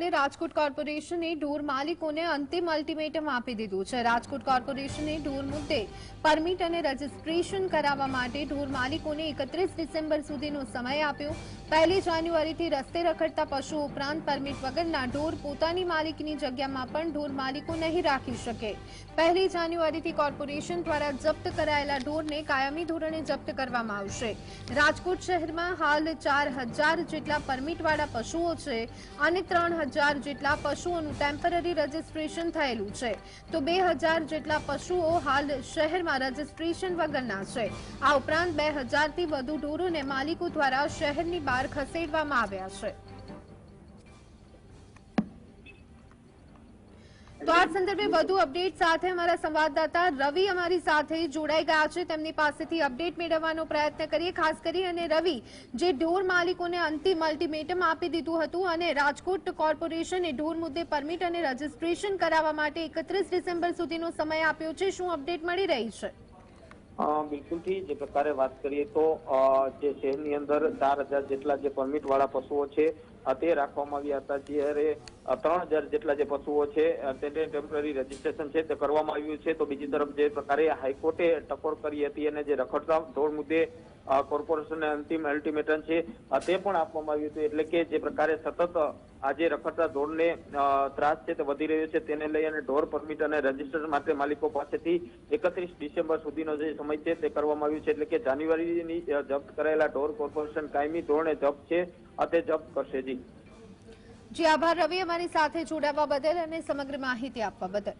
મામલે રાજકોટ કોર્પોરેશને ઢોર માલિકોને અંતિમ અલ્ટિમેટમ આપી દીધું છે. રાજકોટ કોર્પોરેશને ઢોર મુદ્દે પરમિટ અને રજીસ્ટ્રેશન કરાવવા માટે ઢોર માલિકોને એકત્રીસ ડિસેમ્બર સુધીનો સમય આપ્યો. પહેલી જાન્યુઆરીથી રસ્તે રખડતા પશુ ઉપરાંત પરમિટ વગરના ઢોર પોતાની માલિકની જગ્યામાં પણ ઢોર માલિકો નહીં રાખી શકે. પહેલી જાન્યુઆરીથી કોર્પોરેશન દ્વારા જપ્ત કરાયેલા ઢોરને કાયમી ધોરણે જપ્ત કરવામાં આવશે. રાજકોટ શહેરમાં હાલ ચાર જેટલા પરમિટવાળા પશુઓ છે અને ત્રણ હજાર જેટલા પશુઓનું ટેમ્પરરી રજીસ્ટ્રેશન થયેલું છે. તો બે હજાર જેટલા પશુઓ હાલ શહેરમાં રજીસ્ટ્રેશન વગરના છે. આ ઉપરાંત બે હજારથી વધુ ઢોરોને માલિકો દ્વારા શહેરની બહાર ખસેડવામાં આવ્યા છે. તો આ સંદર્ભે વધુ અપડેટ સાથે અમારા સંવાદદાતા રવિ અમારી સાથે જોડાઈ ગયા છે. તેમની પાસેથી અપડેટ મેળવવાનો પ્રયત્ન કરીએ. ખાસ કરી અને રવિ, જે ઢોર માલિકોને અંતિમ અલ્ટિમેટમ આપી દીધું હતું અને રાજકોટ કોર્પોરેશને ઢોર મુદ્દે પરમિટ અને રજીસ્ટ્રેશન કરાવવા માટે એકત્રીસ ડિસેમ્બર સુધીનો સમય આપ્યો છે. શું અપડેટ મળી રહી છે? બિલકુલથી જે પ્રકારે વાત કરીએ તો જે શહેરની અંદર ચાર હજાર જેટલા જે પરમિટ વાળા પશુઓ છે તે રાખવામાં આવ્યા હતા. જ્યારે ત્રણ હજાર જેટલા જે પશુઓ છે તેને ટેમ્પરરી રજીસ્ટ્રેશન છે તે કરવામાં આવ્યું છે. તો બીજી તરફ જે પ્રકારે હાઈકોર્ટે ટકોર કરી હતી અને જે રખડતા ઢોર મુદ્દે કોર્પોરેશનને અંતિમ અલ્ટિમેટમ છે તે પણ આપવામાં આવ્યું હતું. એટલે કે જે પ્રકારે સતત આજે રખડતા ઢોરને ત્રાસ છે તે વધી રહ્યો છે. તેને લઈ અને ઢોર પરમિટ અને રજિસ્ટર માટે માલિકો પાસેથી એકત્રીસ ડિસેમ્બર સુધીનો જે સમય છે તે કરવામાં આવ્યું છે. એટલે કે જાન્યુઆરીની જપ્ત કરાયેલા ઢોર કોર્પોરેશન કાયમી ધોરણે જપ્ત છે તે જપ્ત કરશે. જી. જી, આભાર રવિ. અમારી સાથે જોડાવા બદલ અને સમગ્ર માહિતી આપવા બદલ.